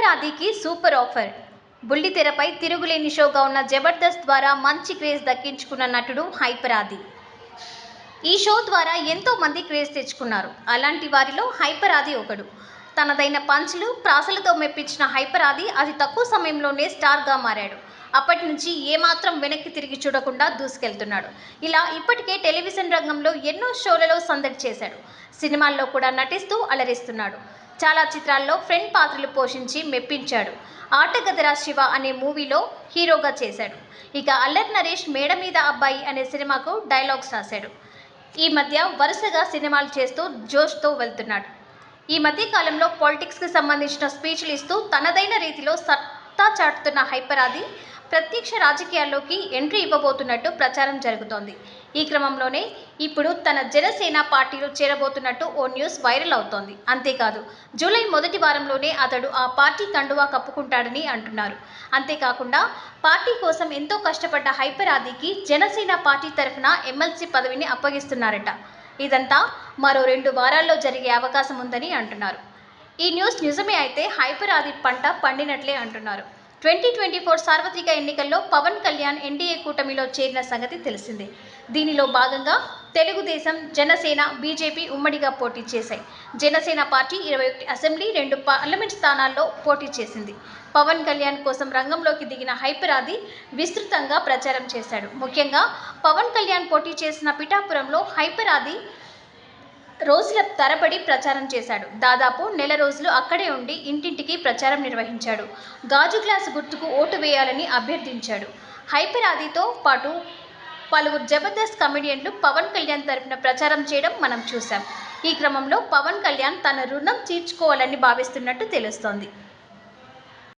Hyper ఆదికి super offer. బుల్లితెరపై తిరుగులేని షోగా ఉన్న జబర్దస్త్ ద్వారా మంచి క్రేజ్ దక్కించుకున్న నటుడు హైపర్ ఆది ఈ షో ద్వారా ఎంతో మంది క్రేజ్ తెచ్చుకున్నారు. అలాంటి వారిలో హైపర్ ఆది ఒకడు. తనదైన పంచులు ప్రాసలతో మెప్పించిన హైపర్ ఆది అతి తక్కువ సమయంలోనే స్టార్గా మారాడు. అప్పటి నుంచి ఏమాత్రం వెనక్కి తిరిగి చూడకుండా దూసుకెళ్తున్నాడు. ఇలా ఇప్పటికే టెలివిజన్ రంగంలో ఎన్నో షోలలో సందడి చేశాడు. సినిమాల్లో కూడా నటిస్తూ అలరిస్తున్నాడు. చాలా చిత్రాల్లో ఫ్రెండ్ పాత్రలు పోషించి మెప్పించాడు. ఆటగదరా శివ అనే మూవీలో హీరోగా చేశాడు. ఇక అల్లర్ నరేష్ మేడ మీద అబ్బాయి అనే సినిమాకు డైలాగ్స్ రాశాడు. ఈ మధ్య వరుసగా సినిమాలు చేస్తూ జోష్తో వెళ్తున్నాడు. ఈ మధ్య కాలంలో పాలిటిక్స్కి సంబంధించిన స్పీచ్లు ఇస్తూ తనదైన రీతిలో సత్తా చాటుతున్న హైపర్ ఆది ప్రత్యక్ష రాజకీయాల్లోకి ఎంట్రీ ఇవ్వబోతున్నట్టు ప్రచారం జరుగుతోంది. ఈ క్రమంలోనే ఇప్పుడు తన జనసేన పార్టీలో చేరబోతున్నట్టు ఓ న్యూస్ వైరల్ అవుతోంది. అంతేకాదు జూలై మొదటి వారంలోనే అతడు ఆ పార్టీ కండువా కప్పుకుంటాడని అంటున్నారు. అంతేకాకుండా పార్టీ కోసం ఎంతో కష్టపడ్డ హైపర్ ఆదికి జనసేన పార్టీ తరఫున ఎమ్మెల్సీ పదవిని అప్పగిస్తున్నారట. ఇదంతా మరో రెండు వారాల్లో జరిగే అవకాశం ఉందని అంటున్నారు. ఈ న్యూస్ నిజమే అయితే హైపర్ ఆది పంట పండినట్లే అంటున్నారు. ట్వంటీ ట్వంటీ ఫోర్ సార్వత్రిక ఎన్నికల్లో పవన్ కళ్యాణ్ ఎన్డీఏ కూటమిలో చేరిన సంగతి తెలిసిందే. దీనిలో భాగంగా తెలుగుదేశం జనసేన బీజేపీ ఉమ్మడిగా పోటీ చేశాయి. జనసేన పార్టీ ఇరవై ఒకటి అసెంబ్లీ రెండు పార్లమెంట్ స్థానాల్లో పోటీ చేసింది. పవన్ కళ్యాణ్ కోసం రంగంలోకి దిగిన హైపర్ ఆది విస్తృతంగా ప్రచారం చేశాడు. ముఖ్యంగా పవన్ కళ్యాణ్ పోటీ చేసిన పిఠాపురంలో హైపర్ ఆది రోజుల తరబడి ప్రచారం చేశాడు. దాదాపు నెల రోజులు అక్కడే ఉండి ఇంటింటికి ప్రచారం నిర్వహించాడు. గాజు గ్లాసు గుర్తుకు ఓటు వేయాలని అభ్యర్థించాడు. హైపర్ ఆదితో పాటు పలువురు జబర్దస్త్ కమెడియన్లు పవన్ కళ్యాణ్ తరఫున ప్రచారం చేయడం మనం చూసాం ఈ క్రమంలో పవన్ కళ్యాణ్ తన రుణం తీర్చుకోవాలని భావిస్తున్నట్టు తెలుస్తోంది.